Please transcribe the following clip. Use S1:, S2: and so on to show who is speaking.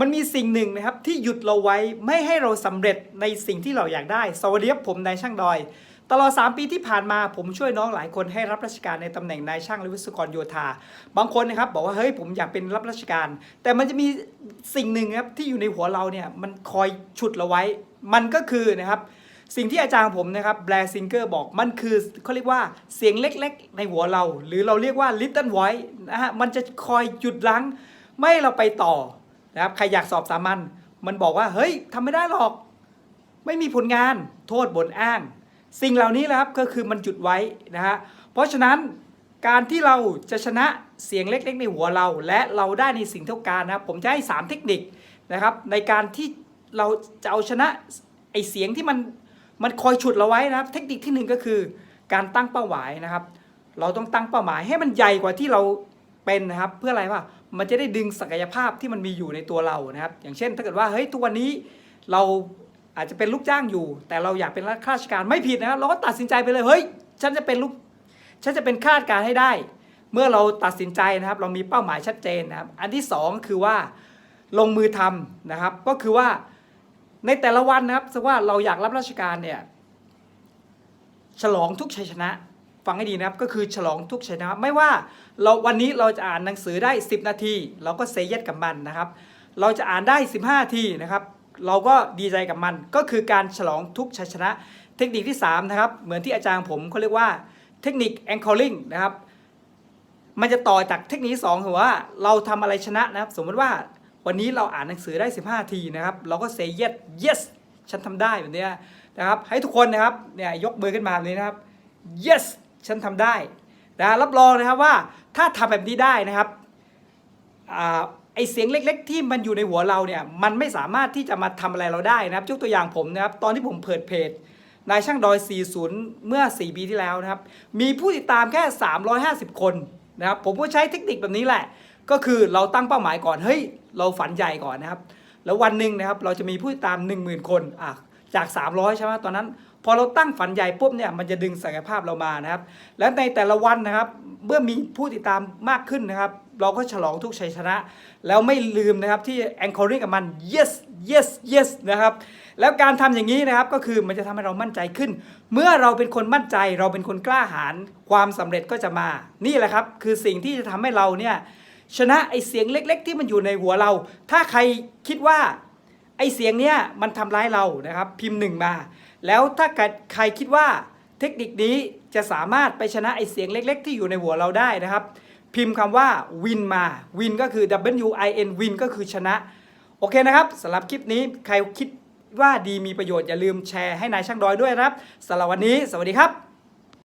S1: มันมีสิ่งหนึ่งนะครับที่หยุดเราไว้ไม่ให้เราสำเร็จในสิ่งที่เราอยากได้ สวัสดีครับผมนายช่างดอย ตลอด 3 ปีที่ผ่านมาผมช่วยน้องหลายคนให้รับราชการในตำแหน่งนายช่างและวิศวกรโยธา บางคนนะครับบอกว่าเฮ้ยผมอยากเป็นรับราชการ แต่มันจะมีสิ่งหนึ่งครับที่อยู่ในหัวเราเนี่ยมันคอยฉุดเราไว้ มันก็คือนะครับสิ่งที่อาจารย์ผมนะครับแบร์ซิงเกอร์บอกมันคือเขาเรียกว่าเสียงเล็กๆ ในหัวเรา หรือเราเรียกว่า little voice นะฮะมันจะคอยหยุดยั้งไม่เราไปต่อ นะครับใครอยากสอบสามัญมันบอกว่าเฮ้ยทำไม่ได้หรอก ไม่มีผลงานโทษบนอ้าง สิ่งเหล่านี้แหละครับก็คือมันจุดไว้นะฮะเพราะฉะนั้นการที่เราจะชนะเสียงเล็กๆ ในหัวเรา และเราได้ในสิ่งเท่าการนะครับผมจะให้ 3 เทคนิคนะครับในการที่เราจะเอาชนะไอเสียงที่มันมันคอยฉุดเราไว้นะครับ เทคนิคที่หนึ่งก็คือ การตั้งเป้าหมายนะครับ เราต้องตั้งเป้าหมายให้มันใหญ่กว่าที่เรา เป็นนะครับเพื่ออะไรวะมันจะได้ดึงศักยภาพที่มันมีอยู่ในตัวเรานะครับ อย่างเช่น ถ้าเกิดว่าเฮ้ยทุกวันนี้เราอาจจะเป็นลูกจ้างอยู่ แต่เราอยากเป็นข้าราชการไม่ผิดนะครับเราก็ตัดสินใจไปเลยเฮ้ยฉันจะเป็นลูกฉันจะเป็นข้าราชการให้ได้ เมื่อเราตัดสินใจนะครับ เรามีเป้าหมายชัดเจนนะครับ อันที่สองคือว่าลงมือทำนะครับ ก็คือว่าในแต่ละวันนะครับสมมติว่าเราอยากรับราชการเนี่ยฉลองทุกชัยชนะ ฟังให้ดีนะครับก็คือฉลองทุกชัยชนะไม่ว่าเราวันนี้เราจะอ่านหนังสือได้ 10 นาที เราก็เซเยสกับมันนะครับ เราจะอ่านได้ 15 นาทีนะครับ เราก็ดีใจกับมันก็คือการฉลองทุกชัยชนะ เทคนิคที่3นะครับเหมือนที่อาจารย์ผมเขาเรียกว่าเทคนิค anchoring นะครับมันจะต่อจากเทคนิคที่สองคือว่าเราทำอะไรชนะนะครับ สมมติว่าวันนี้เราอ่านหนังสือได้ 15 นาทีนะครับ เราก็ say yes yes ฉันทำได้แบบนี้นะครับ ให้ทุกคนนะครับเนี่ยยกมือขึ้นมาแบบนี้นะครับ yes ฉันทำได้นะรับรองนะครับว่าถ้าทำแบบนี้ได้นะครับอไอเสียงเล็ก ๆ ที่มันอยู่ในหัวเราเนี่ยมันไม่สามารถที่จะมาทำอะไรเราได้นะครับยกตัวอย่างผมนะครับตอนที่ผมเปิดเพจนายช่างดอย 40 เมื่อ 4 ปีที่แล้วนะครับ มีผู้ติดตามแค่ 350 คนนะครับ ผมก็ใช้เทคนิคแบบนี้แหละ ก็คือเราตั้งเป้าหมายก่อน เฮ้ย เราฝันใหญ่ก่อนนะครับ แล้ววันหนึ่งนะครับ เราจะมีผู้ติดตาม 10,000 คนอะจาก 300 ใช่ไหมตอนนั้น พอเราตั้งฝันใหญ่ปุ๊บเนี่ยมันจะดึงศักยภาพเรามานะครับ และในแต่ละวันนะครับ เมื่อมีผู้ติดตามมากขึ้นนะครับ เราก็ฉลองทุกชัยชนะ แล้วไม่ลืมนะครับที่ anchoring กับมัน yes yes yes นะครับแล้วการทำอย่างนี้นะครับก็คือมันจะทำให้เรามั่นใจขึ้น เมื่อเราเป็นคนมั่นใจเราเป็นคนกล้าหาญความสำเร็จก็จะมา นี่แหละครับคือสิ่งที่จะทำให้เราเนี่ยชนะไอเสียงเล็ก ๆ ที่มันอยู่ในหัวเรา ถ้าใครคิดว่าไอเสียงเนี้ยมันทำร้ายเรานะครับ พิมพ์หนึ่งมา แล้วถ้าใครคิดว่าเทคนิคนี้จะสามารถไปชนะไอเสียงเล็ก ๆ ที่อยู่ในหัวเราได้นะครับ พิมพ์คำว่า win มา win ก็คือ W I N win ก็คือชนะ โอเคนะครับสำหรับคลิปนี้ใครคิดว่าดีมีประโยชน์อย่าลืมแชร์ให้นายช่างดอยด้วยนะครับสำหรับวันนี้ สวัสดีครับ